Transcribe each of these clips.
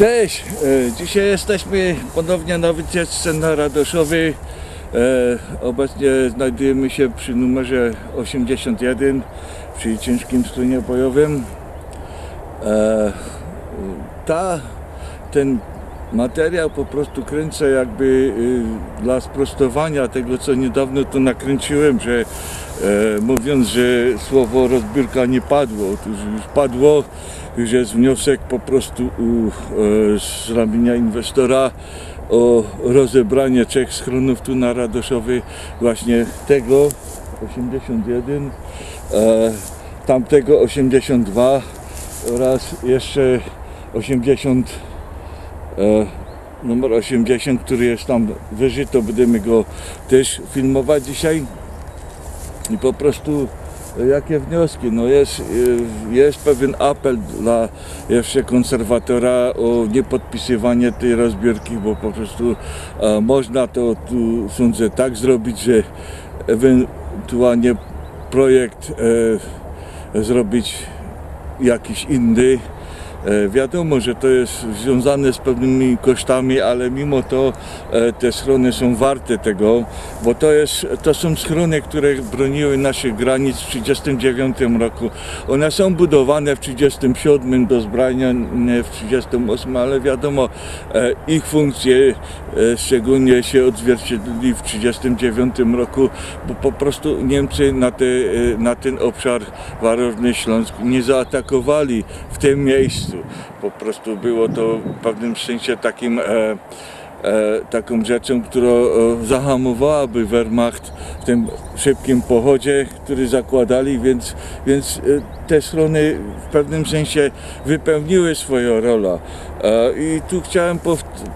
Cześć! E, Dzisiaj jesteśmy ponownie na wycieczce na Radoszowy. E, Obecnie znajdujemy się przy numerze 81 przy ciężkim strunie bojowym. E, Ta, ten materiał po prostu kręcę jakby y, dla sprostowania tego, co niedawno tu nakręciłem, że mówiąc, że słowo rozbiórka nie padło. Otóż już padło, już jest wniosek po prostu u, e, z ramienia inwestora o rozebranie trzech schronów tu na Radoszowy, właśnie tego 81, e, tamtego 82 oraz jeszcze 80 e, numer 80, który jest tam wyżej, to będziemy go też filmować dzisiaj. I po prostu e, jakie wnioski? No jest, e, jest pewien apel dla jeszcze konserwatora o niepodpisywanie tej rozbiórki, bo po prostu można to tu sądzę tak zrobić, że ewentualnie projekt e, zrobić jakiś inny. E, Wiadomo, że to jest związane z pewnymi kosztami, ale mimo to e, te schrony są warte tego, bo to, jest, to są schrony, które broniły naszych granic w 1939 roku. One są budowane w 1937 do zbrania w 1938, ale wiadomo, e, ich funkcje szczególnie się odzwierciedlili w 1939 roku, bo po prostu Niemcy na, te, na ten obszar Warowny Śląsk nie zaatakowali w tym miejscu. Po prostu było to w pewnym sensie takim e, e, taką rzeczą, która e, zahamowałaby Wehrmacht w tym szybkim pochodzie, który zakładali, więc, więc e, te strony w pewnym sensie wypełniły swoją rolę. E, I tu chciałem powt-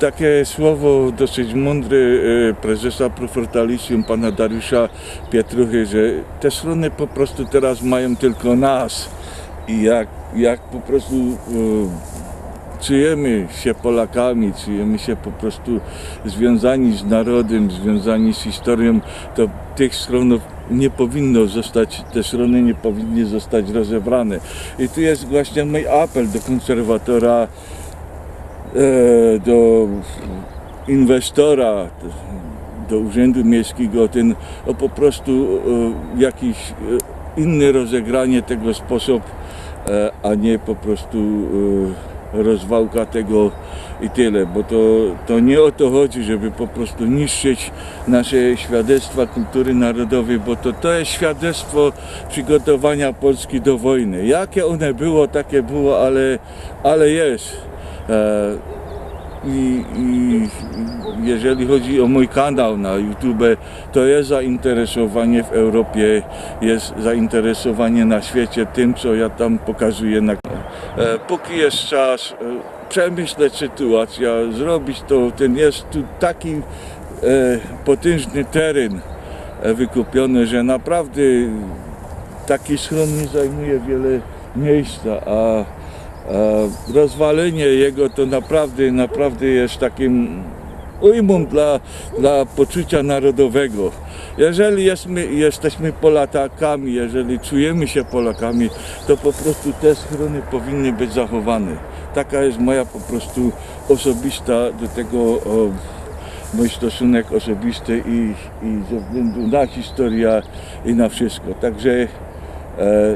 takie słowo dosyć mądre e, prezesa Profortalisium, pana Dariusza Pietruchy, że te strony po prostu teraz mają tylko nas i jak, jak po prostu e, czujemy się Polakami, czujemy się po prostu związani z narodem, związani z historią, to tych stronów nie powinno zostać, te strony nie powinny zostać rozebrane. I tu jest właśnie mój apel do konserwatora, e, do inwestora, do Urzędu Miejskiego, ten, o po prostu e, jakiś inny rozegranie tego sposób, e, a nie po prostu e, rozwałka tego i tyle, bo to, to nie o to chodzi, żeby po prostu niszczyć nasze świadectwa kultury narodowej, bo to, to jest świadectwo przygotowania Polski do wojny. Jakie one było, takie było, ale, ale jest. I, I jeżeli chodzi o mój kanał na YouTube, to jest zainteresowanie w Europie, jest zainteresowanie na świecie tym, co ja tam pokazuję. Na... E, póki jest czas, e, przemyśleć sytuację, zrobić to, ten jest tu taki e, potężny teren e, wykupiony, że naprawdę taki schron nie zajmuje wiele miejsca, a rozwalenie jego to naprawdę, naprawdę jest takim ujmą dla, dla poczucia narodowego. Jeżeli jesteśmy, jesteśmy Polakami, jeżeli czujemy się Polakami, to po prostu te schrony powinny być zachowane. Taka jest moja po prostu osobista do tego o, mój stosunek osobisty i, i ze względu na historię i na wszystko. Także e,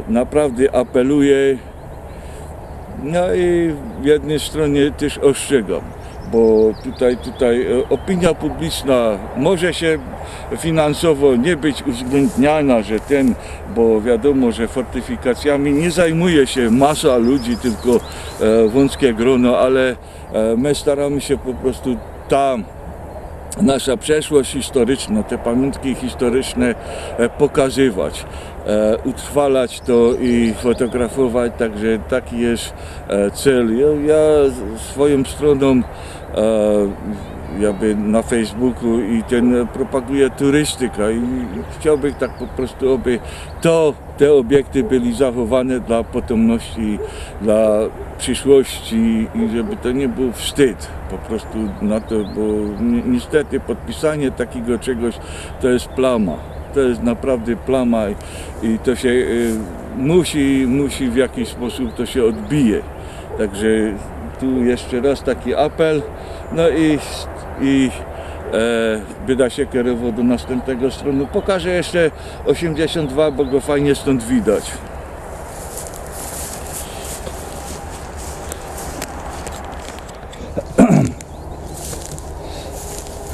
naprawdę apeluję no i w jednej stronie też ostrzegam, bo tutaj, tutaj e, opinia publiczna może się finansowo nie być uwzględniana, że ten, bo wiadomo, że fortyfikacjami nie zajmuje się masa ludzi, tylko e, wąskie grono, ale e, my staramy się po prostu tam nasza przeszłość historyczna, te pamiątki historyczne pokazywać, utrwalać to i fotografować, także taki jest e, cel. Ja, ja swoją stroną e, jakby na Facebooku i ten e, propaguję turystykę i chciałbym tak po prostu, aby to, te obiekty byli zachowane dla potomności, dla przyszłości i żeby to nie był wstyd po prostu na to, bo ni- niestety podpisanie takiego czegoś to jest plama. To jest naprawdę plama i, i to się y, musi, musi w jakiś sposób to się odbije. Także tu jeszcze raz taki apel. No i, i e, będę się kierował do następnego stronu. Pokażę jeszcze 82, bo go fajnie stąd widać.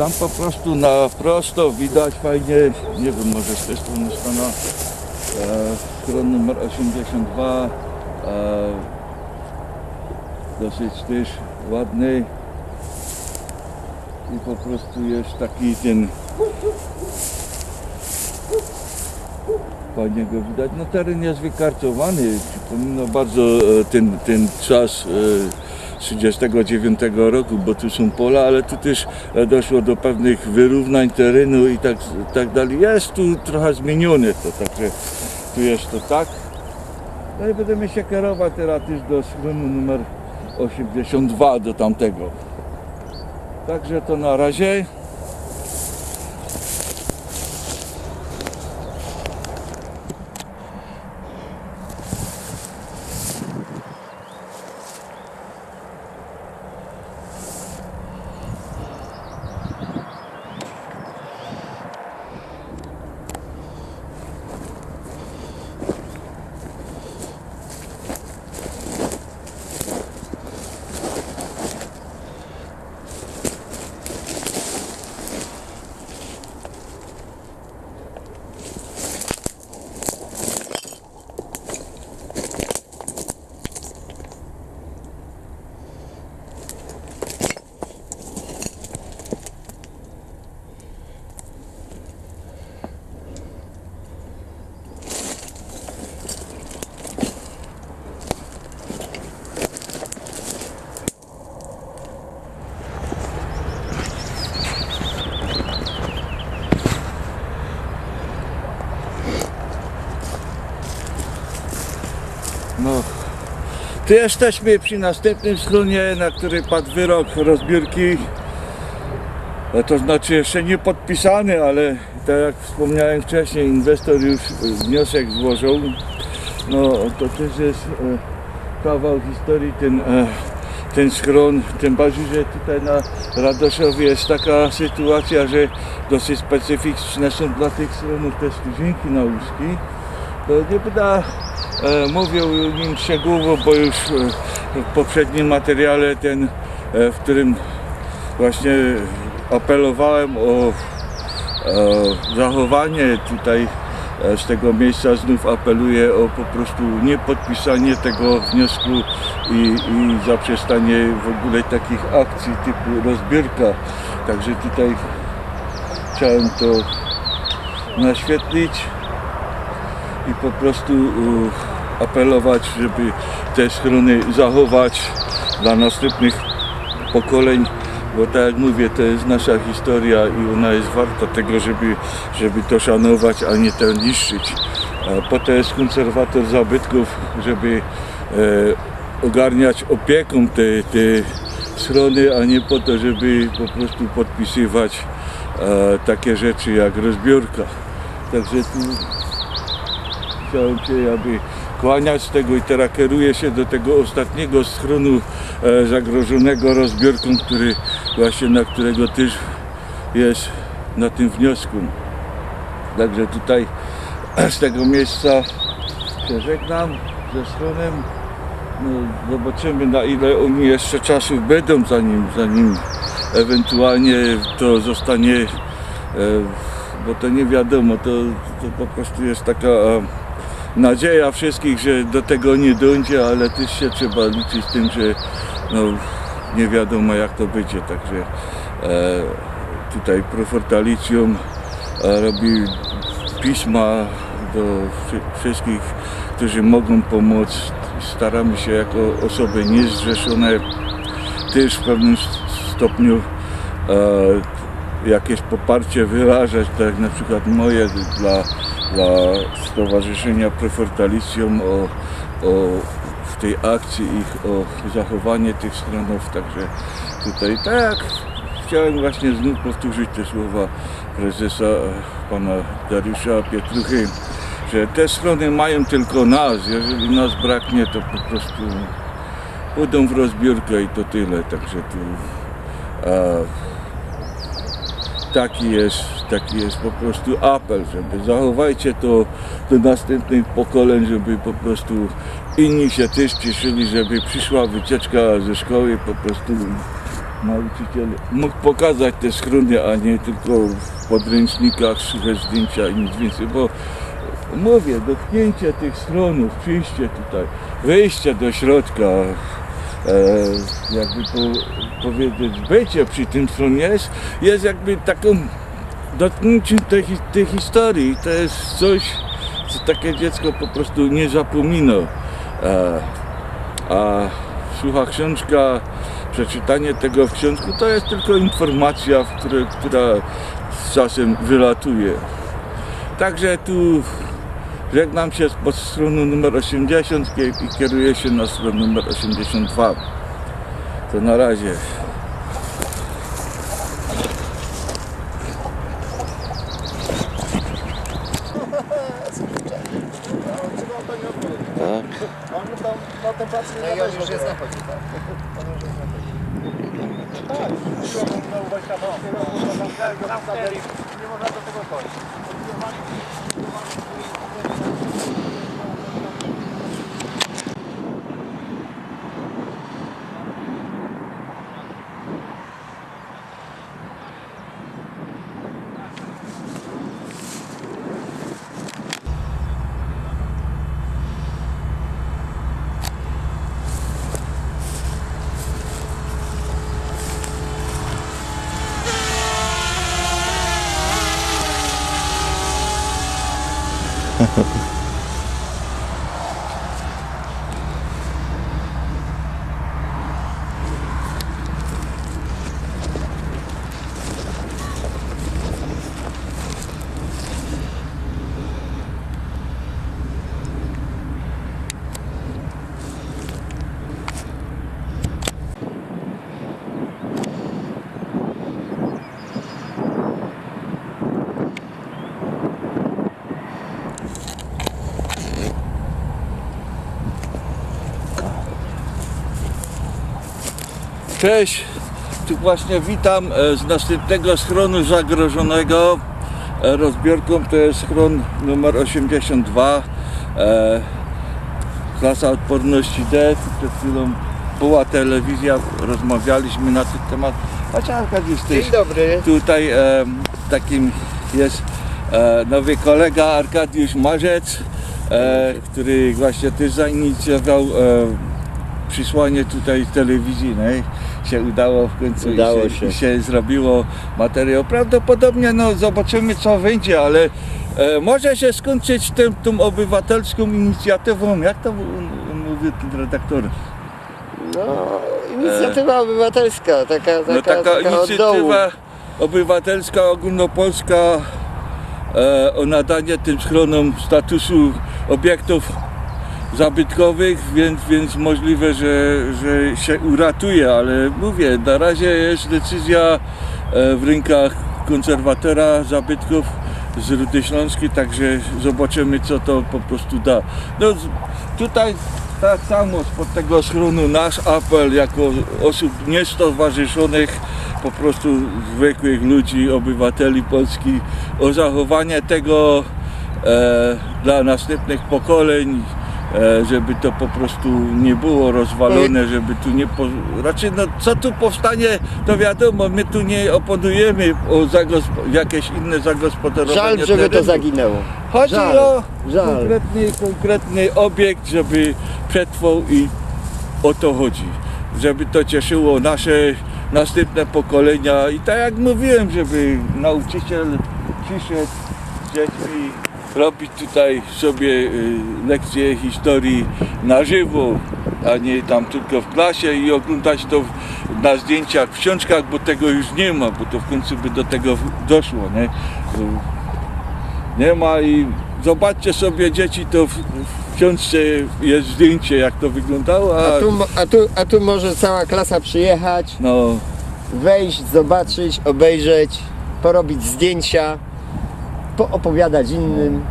Tam po prostu na prosto widać fajnie, nie wiem, może z tej strony strona e, stron numer 82 e, dosyć też ładny. I po prostu jest taki ten fajnie go widać, no teren jest wykarcowany, przypomina bardzo e, ten, ten czas e, 39 roku, bo tu są pola, ale tu też doszło do pewnych wyrównań terenu i tak, tak dalej. Jest tu trochę zmienione to, także tu jest to tak. No i będziemy się kierować teraz też do schronu numer 82, do tamtego. Także to na razie. No. Jesteśmy przy następnym schronie, na który padł wyrok rozbiórki. No to znaczy jeszcze nie podpisany, ale tak jak wspomniałem wcześniej, inwestor już wniosek złożył. No to też jest e, kawał historii ten, e, ten schron, tym bardziej, że tutaj na Radoszowie jest taka sytuacja, że dosyć specyficzne są dla tych schronów te studzienki na łuski. To nie e, mówił o nim szczegółowo, bo już e, w poprzednim materiale ten, e, w którym właśnie apelowałem o, e, zachowanie tutaj e, z tego miejsca znów apeluję o po prostu niepodpisanie tego wniosku i, i zaprzestanie w ogóle takich akcji typu rozbiórka. Także tutaj chciałem to naświetlić i po prostu e, apelować, żeby te schrony zachować dla następnych pokoleń, bo tak jak mówię, to jest nasza historia i ona jest warta tego, żeby, żeby to szanować, a nie to niszczyć. Po to jest konserwator zabytków, żeby e, ogarniać opieką te, te schrony, a nie po to, żeby po prostu podpisywać e, takie rzeczy jak rozbiórka. Także tu chciałem Cię aby kłaniać tego i teraz kieruję się do tego ostatniego schronu e, zagrożonego rozbiórką, który właśnie na którego też jest na tym wniosku. Także tutaj z tego miejsca się żegnam ze schronem. No, zobaczymy na ile oni jeszcze czasu będą zanim, zanim ewentualnie to zostanie e, bo to nie wiadomo, to, to po prostu jest taka nadzieja wszystkich, że do tego nie dojdzie, ale też się trzeba liczyć z tym, że no, nie wiadomo jak to będzie, także e, tutaj Profortalicjum e, robi pisma do wszy- wszystkich, którzy mogą pomóc. Staramy się jako osoby niezrzeszone też w pewnym stopniu e, jakieś poparcie wyrażać, tak jak na przykład moje dla, dla Stowarzyszenia Prefortalicjum o, o, w tej akcji ich o zachowanie tych stronów, także tutaj tak chciałem właśnie znów powtórzyć te słowa prezesa e, pana Dariusza Pietruchy, że te strony mają tylko nas, jeżeli nas braknie to po prostu pójdą w rozbiórkę i to tyle, także tu e, taki jest, taki jest po prostu apel, żeby zachowajcie to do następnych pokoleń, żeby po prostu inni się też cieszyli, żeby przyszła wycieczka ze szkoły, po prostu nauczyciel mógł pokazać te schrony, a nie tylko w podręcznikach suche zdjęcia i nic więcej, bo mówię, dotknięcie tych schronów, przyjście tutaj, wejście do środka, jakby po, powiedzieć, bycie przy tym schronie jest, jest jakby taką dotknięciem tej, tej historii. To jest coś, co takie dziecko po prostu nie zapomina. E, a słucha książka, przeczytanie tego w książku to jest tylko informacja, w której, która z czasem wylatuje. Także tu żegnam się pod stroną numer 80 i kieruję się na stronę numer 82. To na razie. Cześć, tu właśnie witam e, z następnego schronu zagrożonego e, rozbiórką. To jest schron numer 82, e, klasa odporności D. Przed chwilą była telewizja, rozmawialiśmy na ten temat. Arkadiusz, ty Dzień dobry. Tutaj takim jest nowy kolega Arkadiusz Marzec, który właśnie też zainicjował przysłanie tutaj telewizyjnej. Się udało w końcu Udało i się, się. i się zrobiło materiał. Prawdopodobnie no, zobaczymy co wyjdzie, ale e, może się skończyć tym, tą obywatelską inicjatywą. Jak to mówi ten redaktor? No, inicjatywa obywatelska, taka, taka, No taka taka inicjatywa obywatelska, ogólnopolska e, o nadanie tym schronom statusu obiektów zabytkowych, więc, więc możliwe, że, że się uratuje, ale mówię, na razie jest decyzja e, w rękach konserwatora zabytków z Rudy Śląskiej, także zobaczymy co to po prostu da. No, tutaj tak samo spod tego schronu nasz apel jako osób niestowarzyszonych, po prostu zwykłych ludzi, obywateli Polski o zachowanie tego e, dla następnych pokoleń, żeby to po prostu nie było rozwalone, żeby tu nie... Po... Raczej no, co tu powstanie, to wiadomo, my tu nie oponujemy o jakieś inne zagospodarowanie Żal, żeby to terenu. zaginęło. Chodzi Żal, o żal. Konkretny, konkretny obiekt, żeby przetrwał i o to chodzi. Żeby to cieszyło nasze następne pokolenia i tak jak mówiłem, żeby nauczyciel przyszedł z dziećmi robić tutaj sobie y, lekcje historii na żywo, a nie tam tylko w klasie i oglądać to na zdjęciach, w książkach, bo tego już nie ma, bo to w końcu by do tego doszło, nie? Nie ma i zobaczcie sobie dzieci, to w, w książce jest zdjęcie jak to wyglądało, a, A tu, a, tu, a tu może cała klasa przyjechać, no wejść, zobaczyć, obejrzeć, porobić zdjęcia, poopowiadać innym.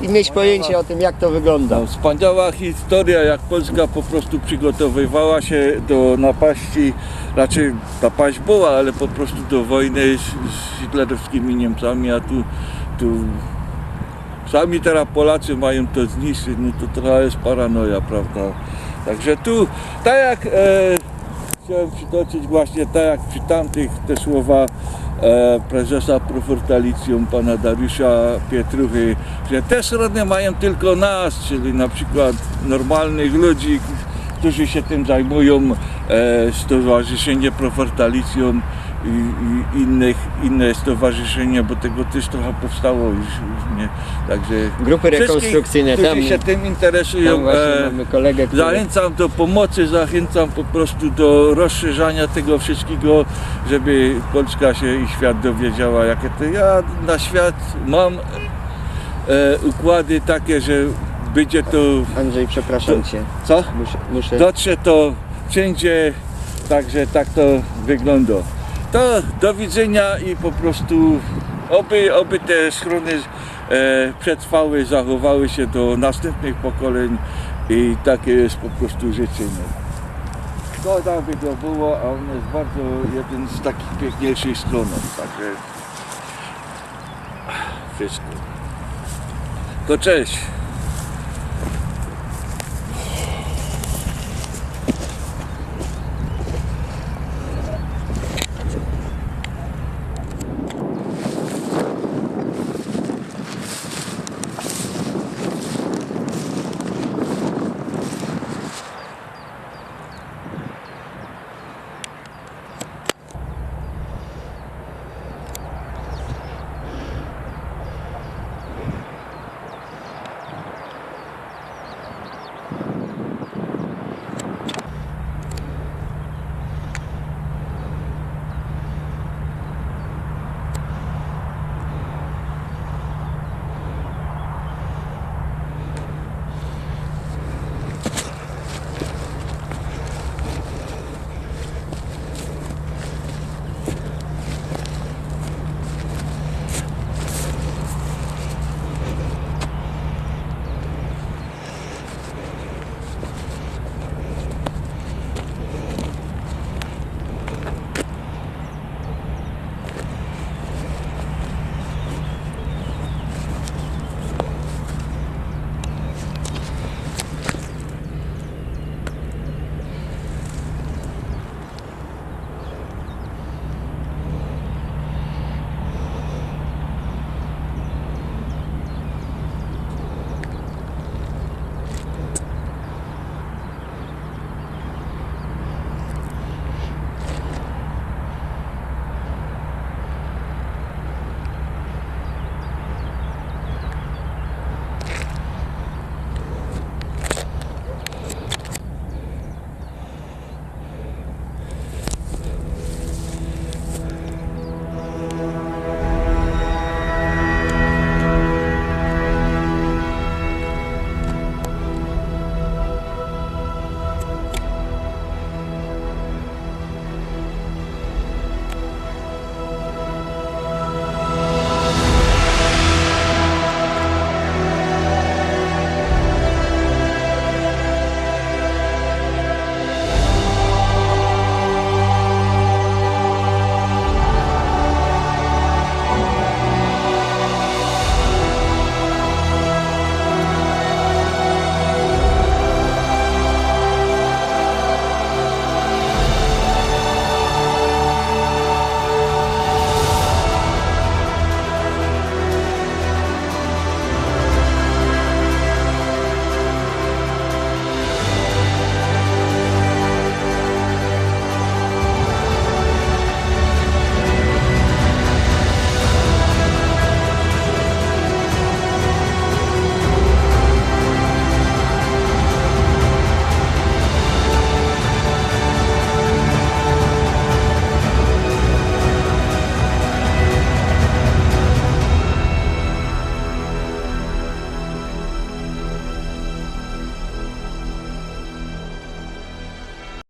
i mieć pojęcie o tym, jak to wygląda. No, wspaniała historia, jak Polska po prostu przygotowywała się do napaści, raczej napaść była, ale po prostu do wojny z, z hitlerowskimi Niemcami, a tu, tu sami teraz Polacy mają to zniszczyć, no to trochę jest paranoja, prawda? Także tu, tak jak e, chciałem przytoczyć właśnie, tak jak przy tamtych te słowa e, prezesa Profortalicjum, pana Dariusza Pietruchy, że te strony mają tylko nas, czyli na przykład normalnych ludzi, którzy się tym zajmują, e, Stowarzyszenie Profortalicjum i, i innych, inne stowarzyszenia, bo tego też trochę powstało już, już nie, także Grupy rekonstrukcyjne, którzy tam, się tym tam interesują, właśnie e, mamy kolegę, który... Zachęcam do pomocy, zachęcam po prostu do rozszerzania tego wszystkiego, żeby Polska się i świat dowiedziała, jakie to ja na świat mam e, układy takie, że będzie to, Andrzej, przepraszam Cię. co? Muszę, muszę... Dotrze to wszędzie, także tak to wygląda. To do widzenia i po prostu oby, oby te schrony e, przetrwały, zachowały się do następnych pokoleń i takie jest po prostu życzenie. Szkoda by go było, a on jest bardzo jeden z takich piękniejszych stronów, także wszystko. To cześć.